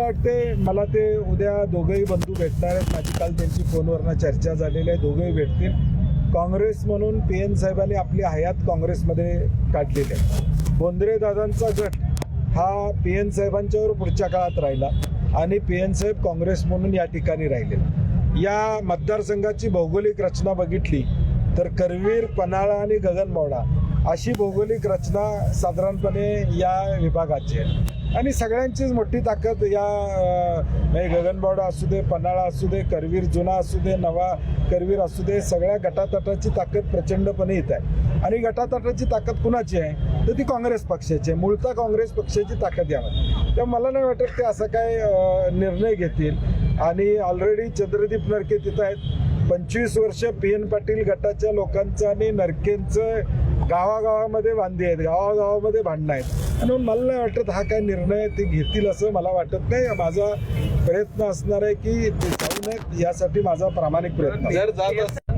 मला वाटते मला ते उद्या दोघंही बंधू भेटणार आहेत. माझी काल त्यांची फोनवरनं चर्चा झालेली आहे. दोघंही भेटतील. काँग्रेस म्हणून पी एन साहेबांनी आपली हयात काँग्रेसमध्ये काढलेली आहे. बोंद्रे दादांचा गट हा पी एन साहेबांच्यावर पुढच्या काळात राहिला आणि पी एन साहेब काँग्रेस म्हणून या ठिकाणी राहिले. या मतदारसंघाची भौगोलिक रचना बघितली तर करवीर पन्हाळा आणि गगनबावडा अशी भौगोलिक रचना साधारणपणे या विभागाची आहे आणि सगळ्यांचीच मोठी ताकद या म्हणजे गगनबावडा असू दे पन्हाळा असू दे करवीर जुना असू दे नवा करवीर असू दे सगळ्या गटातटाची ताकद प्रचंडपणे येत आहे. आणि गटातटाची ताकद कुणाची आहे? तर ती काँग्रेस पक्षाची आहे. मूळता काँग्रेस पक्षाची ताकद यावं तर मला नाही वाटत ते असा काय निर्णय घेतील. आणि ऑलरेडी चंद्रदीप नरके तिथं आहेत. पंचवीस वर्ष पी एन पाटील गटाच्या लोकांचं आणि नरकेंचं गावागावामध्ये वांदे आहेत. गावागावामध्ये भांडणं आहेत. आणि मला नाही वाटत हा काय निर्णय ते घेतील असं मला वाटत नाही. माझा प्रयत्न असणार आहे की ते जाऊ नयेत यासाठी माझा प्रामाणिक प्रयत्न जर जात असेल